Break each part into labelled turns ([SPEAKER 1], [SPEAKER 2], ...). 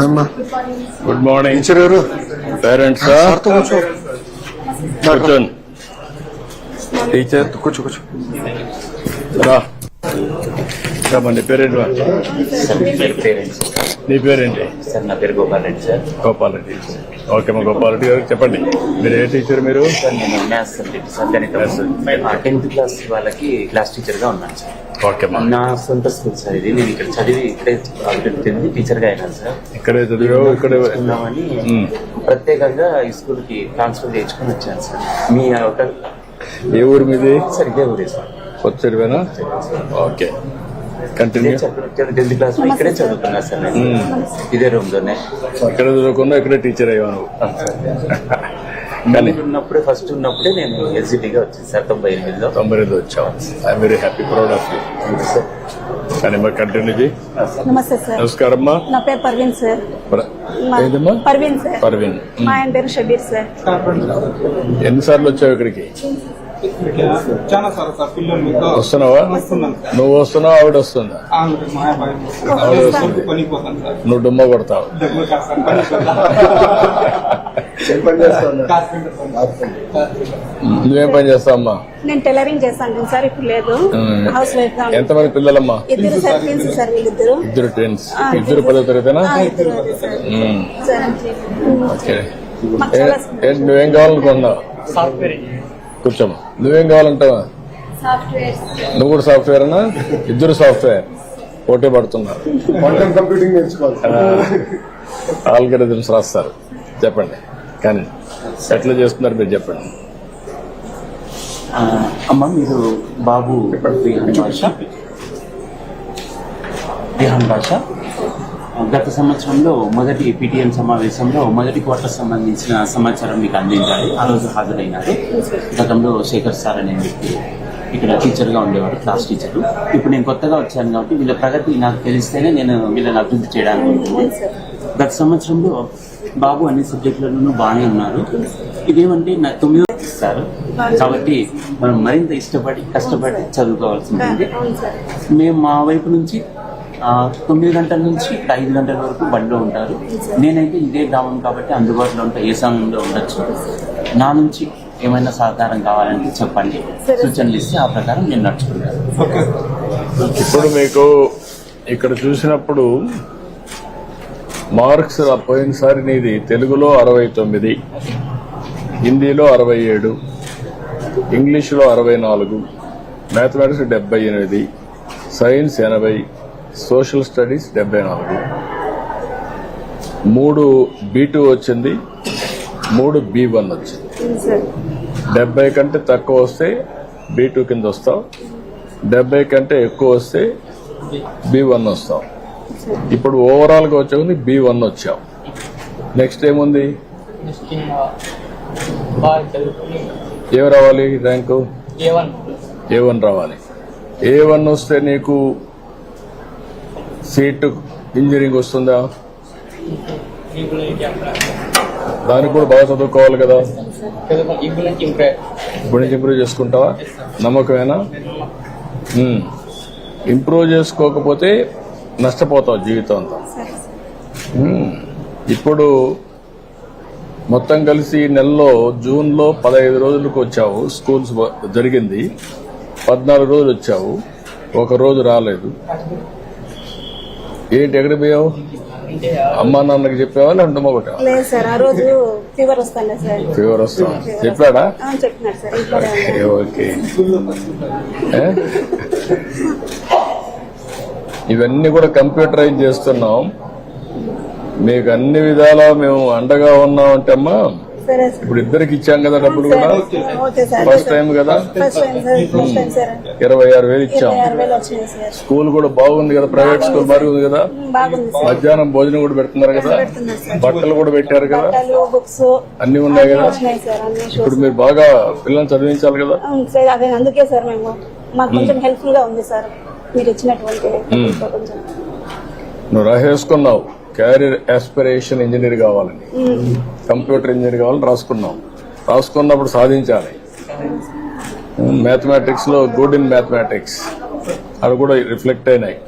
[SPEAKER 1] అమ్మా.
[SPEAKER 2] Good morning
[SPEAKER 1] teacher గారు
[SPEAKER 2] parents కూర్చోండి. టీచర్
[SPEAKER 1] కూర్చో కూర్చో.
[SPEAKER 2] రా. నీ పేరేంటి నీ పేరేంటి?
[SPEAKER 3] సార్ నా పేరు గోపాల్ రెడ్డి సార్.
[SPEAKER 2] గోపాల్ రెడ్డి. ఓకే మా గోపాల్ రెడ్డి గారు చెప్పండి. మీరు ఏ టీచర్ మీరు?
[SPEAKER 3] సార్ నేను మ్యాథ్స్ సబ్జెక్ట్ సార్ గణితం టెన్త్ క్లాస్ వాళ్ళకి క్లాస్ టీచర్గా ఉన్నాను సార్.
[SPEAKER 2] ఓకే మా.
[SPEAKER 3] నా సొంత స్కూల్ సార్ ఇది. నేను ఇక్కడ చదివి ఇక్కడే అభివృద్ధి టీచర్గా అయినాను సార్.
[SPEAKER 2] ఇక్కడే చదివావు ఇక్కడే
[SPEAKER 3] ఉన్నామని. ప్రత్యేకంగా ఈ స్కూల్కి ట్రాన్స్ఫర్ చేయించుకొని వచ్చాను సార్. మీ ఒక
[SPEAKER 2] ఏ ఊరు మీది?
[SPEAKER 3] సార్ ఇదే ఊరే సార్.
[SPEAKER 2] కొత్తడివేనా ఓకే. కంటిన్యూ
[SPEAKER 3] టెన్త్ క్లాస్ ఇక్కడే చదువుతున్నా సార్ నేను. ఇదే రూమ్లోనే.
[SPEAKER 2] ఇక్కడ చదువుకున్నా ఇక్కడే టీచర్
[SPEAKER 3] సార్.
[SPEAKER 2] కానీ
[SPEAKER 3] ఉన్నప్పుడే ఫస్ట్ ఉన్నప్పుడే నేను ఎస్జిటిగా వచ్చింది సార్ తొంభై ఎనిమిదిలో.
[SPEAKER 2] తొంభై రెండు వచ్చావు I'm very happy proud of you
[SPEAKER 3] sir
[SPEAKER 2] కానీ మా కంటిన్యూ చేయి.
[SPEAKER 4] నమస్తే సార్.
[SPEAKER 2] నమస్కారం అమ్మా
[SPEAKER 4] నా పేరు పర్వీన్ సార్.
[SPEAKER 2] ఏదమ్మా
[SPEAKER 4] పర్వీన్ సార్.
[SPEAKER 2] పర్వీన్.
[SPEAKER 4] మా ఆయన పేరు షబీర్ సార్.
[SPEAKER 2] ఎన్నిసార్లు వచ్చావు ఇక్కడికి? వస్తున్నావా? నువ్వు వస్తున్నావు? ఆవిడ వస్తుందా? ఆవిడ నువ్వు డుమ్మ కొడతావు. నువ్వేం పని చేస్తావమ్మా
[SPEAKER 4] నేను టైలరింగ్ చేస్తాను సార్ ఇప్పుడు లేదు. హౌస్ వైఫ్గా ఉన్నాను.
[SPEAKER 2] ఎంతమంది పిల్లలమ్మా?
[SPEAKER 4] ఇద్దరు సార్ ట్విన్స్ సార్ వీళ్ళిద్దరు.
[SPEAKER 2] ఇద్దరు ట్విన్స్ ఇద్దరు పదో తరగతినా? నువ్వేం కావాలనుకున్నావు కూర్చోమ్మా. నువ్వేం కావాలంటావా?
[SPEAKER 4] సాఫ్ట్వేర్.
[SPEAKER 2] నువ్వు కూడా సాఫ్ట్వేర్ అనా ఇద్దరు సాఫ్ట్వేర్. పోటీ పడుతున్నారు
[SPEAKER 1] కంప్యూటింగ్ నేర్చుకోవాలి.
[SPEAKER 2] ఆల్గరిథమ్స్ రాస్తారు. చెప్పండి. కానీ ఎట్లా చేస్తున్నారు మీరు చెప్పండి.
[SPEAKER 3] అమ్మ మీరు బాబు బిహాన్ భాష. బిహాన్ భాష. గత సంవత్సరంలో మొదటి పిటిఎం సమావేశంలో మొదటి క్వార్టర్ సంబంధించిన సమాచారం మీకు అందించాలి. ఆ రోజు హాజరైనారు. గతంలో శేఖర్ సార్ అనే వ్యక్తి ఇక్కడ టీచర్గా ఉండేవారు క్లాస్ టీచర్. ఇప్పుడు నేను కొత్తగా వచ్చాను కాబట్టి వీళ్ళ ప్రగతి నాకు తెలిస్తేనే నేను వీళ్ళని అభివృద్ధి చేయడానికి ఉంటుంది. గత సంవత్సరంలో బాబు అన్ని సబ్జెక్టులలోనూ బాగానే ఉన్నారు. ఇదేమంటే నా తొమ్మిదో ఇస్తారు. కాబట్టి మనం మరింత ఇష్టపడి కష్టపడి చదువుకోవాల్సి ఉంటుంది మేము మా వైపు నుంచి తొమ్మిది గంటల నుంచి ఐదు గంటల వరకు బండిలో ఉంటారు. నేనైతే ఇదే గ్రామం కాబట్టి అందుబాటులో ఉంటా ఏ సమయంలో ఉండొచ్చు. నా నుంచి ఏమైనా సహకారం కావాలంటే చెప్పండి. సూచనలు ఇస్తే ఆ ప్రకారం నేను నడుచుకుంటాను.
[SPEAKER 5] ఓకే.
[SPEAKER 2] ఇప్పుడు మీకు ఇక్కడ చూసినప్పుడు మార్క్స్ పోయినసారి నీది తెలుగులో అరవై తొమ్మిది హిందీలో అరవై ఏడు ఇంగ్లీష్లో అరవై నాలుగు మ్యాథమెటిక్స్ డెబ్బై ఎనిమిది సైన్స్ ఎనభై సోషల్ స్టడీస్ డెబ్బై నాలుగు. మూడు బి టూ వచ్చింది మూడు బి వన్ వచ్చింది. డెబ్బై కంటే తక్కువ వస్తే బి టూ కింద వస్తావు డెబ్బై కంటే ఎక్కువ వస్తే బి వన్ వస్తావు ఇప్పుడు ఓవరాల్గా వచ్చావు బి వన్ వచ్చావు నెక్స్ట్ ఏముంది?
[SPEAKER 6] బాగా చదువుకుని
[SPEAKER 2] ఏం రావాలి ర్యాంకు
[SPEAKER 6] ఏ వన్
[SPEAKER 2] రావాలి. ఏ వన్ వస్తే నీకు సీటు ఇంజనీరింగ్ వస్తుందా? దానికి కూడా బాగా చదువుకోవాలి కదా.
[SPEAKER 6] ఇప్పుడు నుంచి ఇంప్రూవ్
[SPEAKER 2] చేసుకుంటావా? నమ్మకమేనా. ఇంప్రూవ్ చేసుకోకపోతే నష్టపోతావు జీవితం అంతా. ఇప్పుడు మొత్తం కలిసి నెలలో జూన్లో పదహైదు రోజులకు వచ్చావు. స్కూల్స్ జరిగింది. పద్నాలుగు రోజులు వచ్చావు. ఒక రోజు రాలేదు. ఏంటి ఎక్కడికి పోయావు? అమ్మా నాన్నకి చెప్పావా లేదంటే
[SPEAKER 4] రోజు ఫీవర్ వస్తాను
[SPEAKER 2] వస్తాం. చెప్పాడా. ఓకే? ఇవన్నీ కూడా కంప్యూటరైజ్ చేస్తున్నాం. మీకు అన్ని విధాలా మేము అండగా ఉన్నాం అంటే అమ్మా ఇప్పుడు ఇద్దరికి ఇచ్చాం కదా డబ్బులు కూడా. ఫస్ట్ టైం కదా?
[SPEAKER 4] సార్.
[SPEAKER 2] ఇరవై ఆరు వేలు ఇచ్చాం. స్కూల్ కూడా బాగుంది కదా ప్రైవేట్ స్కూల్ బాగుంది కదా?
[SPEAKER 4] సార్.
[SPEAKER 2] మధ్యాహ్నం భోజనం కూడా పెడుతున్నారు కదా? బట్టలు కూడా పెట్టారు కదా? అన్ని ఉన్నాయి కదా? ఇప్పుడు మీరు బాగా పిల్లల్ని చదివించాలి కదా?
[SPEAKER 4] అందుకే సార్ మేము మాకు కొంచెం హెల్ప్ఫుల్గా ఉంది సార్. మీరు ఇచ్చినటువంటి కొంచెం
[SPEAKER 2] నువ్వు రాసేసుకున్నావు. క్యారియర్ ఆస్పిరేషన్ ఇంజనీర్ కావాలని. కంప్యూటర్ ఇంజనీర్ కావాలని రాసుకున్నావు. రాసుకున్నప్పుడు సాధించాలి. మ్యాథమెటిక్స్లో గుడ్ ఇన్ మ్యాథమెటిక్స్ అవి కూడా రిఫ్లెక్ట్ అయినాయి.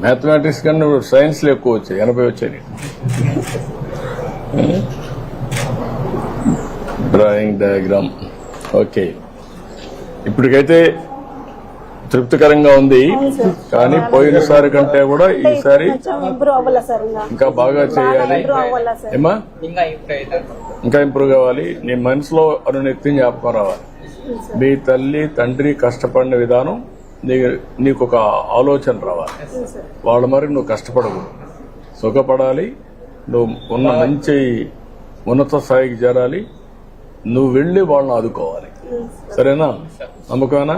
[SPEAKER 2] మ్యాథమెటిక్స్ కన్నా నువ్వు సైన్స్లో ఎక్కువ వచ్చాయి. ఎనభై వచ్చాయి. డ్రాయింగ్ డయాగ్రామ్ ఓకే ఇప్పటికైతే తృప్తికరంగా ఉంది. కానీ పోయినసారి కంటే కూడా ఈసారి
[SPEAKER 4] ఇంకా?
[SPEAKER 2] బాగా చేయాలి.
[SPEAKER 4] ఇంప్రూవ్ అవ్వాలా సార్?
[SPEAKER 2] ఏమా
[SPEAKER 6] ఇంకా ఇంప్రూవ్ అవుతారు.
[SPEAKER 2] ఇంకా ఇంప్రూవ్ కావాలి. నీ మనసులో అనునిత్యం జ్ఞాపకం రావాలి. మీ తల్లి తండ్రి కష్టపడిన విధానం నీ నీకు ఒక ఆలోచన రావాలి. వాళ్ళ మరి నువ్వు కష్టపడకూడదు సుఖపడాలి. నువ్వు ఉన్న మంచి ఉన్నత స్థాయికి చేరాలి. నువ్వు వెళ్ళి వాళ్ళని ఆదుకోవాలి. సరేనా? నమ్మకమేనా?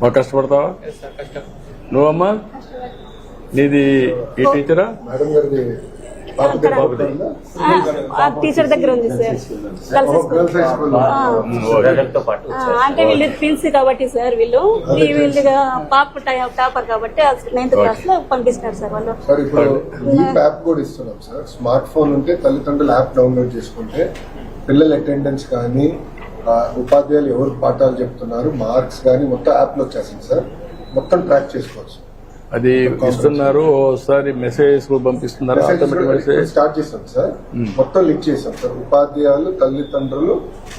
[SPEAKER 2] బాగా కష్టపడతావా? నువ్వమ్మా? నీది ఈ టీచరా?
[SPEAKER 4] టీచర్ దగ్గర ఉంది సార్ అంటే వీళ్ళు ట్విన్స్ కాబట్టి సార్ వీళ్ళు. వీళ్ళు పాప టై- టాపర్ కాబట్టి నైన్త్ క్లాస్లో పంపిస్తున్నారు సార్ వాళ్ళు
[SPEAKER 1] యాప్ కూడా ఇస్తున్నాం సార్ స్మార్ట్ ఫోన్ ఉంటే తల్లిదండ్రులు యాప్ డౌన్లోడ్ చేసుకుంటే పిల్లల అటెండెన్స్ కానీ ఉపాధ్యాయులు ఎవరు పాఠాలు చెప్తున్నారు? మార్క్స్ కానీ మొత్తం యాప్లో వచ్చేసింది సార్. మొత్తం ట్రాక్ చేసుకోవచ్చు.
[SPEAKER 2] అది ఇస్తున్నారు ఓసారి మెసేజ్ కూడా పంపిస్తున్నారు?
[SPEAKER 1] స్టార్ట్ చేస్తాం సార్. మొత్తం లింక్ చేస్తాం సార్. ఉపాధ్యాయులు తల్లిదండ్రులు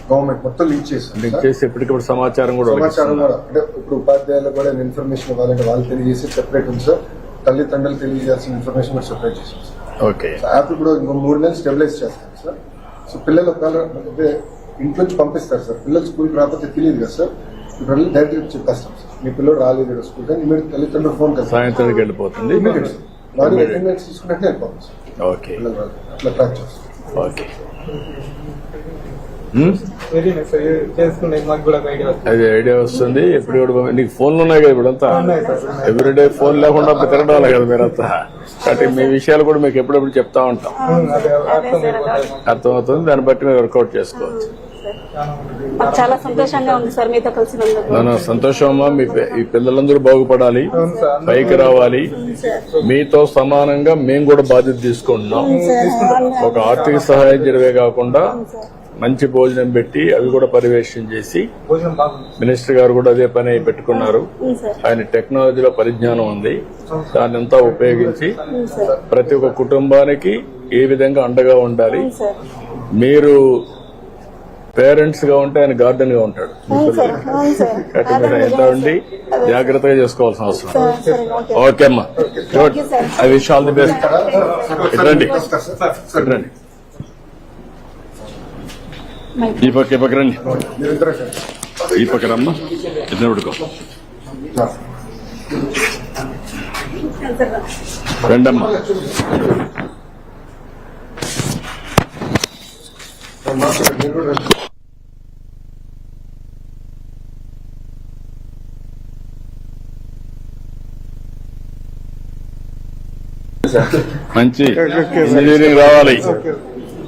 [SPEAKER 1] గవర్నమెంట్ మొత్తం లింక్ చేస్తాం
[SPEAKER 2] లింక్. చేసి ఎప్పటికప్పుడు సమాచారం కూడా
[SPEAKER 1] సమాచారం. కూడా. అంటే ఇప్పుడు ఉపాధ్యాయులకు కూడా ఇన్ఫర్మేషన్ ఇవ్వాలంటే వాళ్ళు తెలియజేసి సెపరేట్ ఉంది సార్. తల్లిదండ్రులు తెలియజేయాల్సిన ఇన్ఫర్మేషన్ కూడా సెపరేట్ చేసాం సార్.
[SPEAKER 2] ఓకే
[SPEAKER 1] యాప్ ఇప్పుడు ఇంకో మూడు నెలలు స్టెబిలైజ్ చేస్తాం సార్. సో పిల్లలు ఒకవేళ ఇంట్లో నుంచి పంపిస్తారు సార్. పిల్లలు స్కూల్కి రాకపోతే తెలియదు కదా సార్. ఇప్పుడు వెళ్ళి డైరెక్ట్ చెప్పేస్తాం సార్. మీ పిల్లలు రాలేదు స్కూల్ కానీ ఇమీడియట్ తల్లిదండ్రులు ఫోన్ కదా
[SPEAKER 2] సాయంత్రానికి వెళ్ళిపోతుంది.
[SPEAKER 1] అటెండెన్స్ తీసుకున్నట్టే సార్.
[SPEAKER 2] ఓకే.
[SPEAKER 1] అట్లా ట్రాక్ చేస్తాం.
[SPEAKER 2] ఓకే?
[SPEAKER 5] వెరీ నైస్ సార్ చేసుకునే మాకు కూడా ఐడియా వస్తుంది.
[SPEAKER 2] అది ఐడియా వస్తుంది. ఎప్పుడు కూడా నీకు ఫోన్లు ఉన్నాయి కదా ఇప్పుడంతా
[SPEAKER 5] ఉన్నాయి సార్.
[SPEAKER 2] ఎవ్రీడే ఫోన్ లేకుండా తిరగడం కదా మీరంతా కాబట్టి మీ విషయాలు కూడా మీకు ఎప్పుడెప్పుడు చెప్తా ఉంటాం. అర్థమవుతుంది. దాన్ని బట్టి మీరు వర్కౌట్ చేసుకోవచ్చు.
[SPEAKER 4] చాలా సంతోషంగా ఉంది సార్ మీతో కలిసినందుకు.
[SPEAKER 2] నాన్న సంతోషం అమ్మా మీ ఈ పిల్లలందరూ బాగుపడాలి. పైకి రావాలి. మీతో సమానంగా మేము కూడా బాధ్యత తీసుకుంటున్నాం. ఒక ఆర్థిక సహాయం జరిగే కాకుండా మంచి భోజనం పెట్టి అవి కూడా పర్యవేక్షణ చేసి మినిస్టర్ గారు కూడా అదే పని పెట్టుకున్నారు. ఆయన టెక్నాలజీలో పరిజ్ఞానం ఉంది. దాన్ని అంతా ఉపయోగించి ప్రతి ఒక్క కుటుంబానికి ఏ విధంగా అండగా ఉండాలి. మీరు పేరెంట్స్గా ఉంటే ఆయన గార్డెన్గా ఉంటాడు. ఎంత ఉండి జాగ్రత్తగా చేసుకోవాల్సిన అవసరం
[SPEAKER 4] సార్ సరే ఓకే
[SPEAKER 2] అమ్మా good. I wish all the best రండి. రండి. ఈ పక్క ఈ పక్క రండి. ఈ పక్క రమ్మా. ఇద్దరు పడుకో రండమ్మా. మంచి ఇంజనీరింగ్ రావాలి.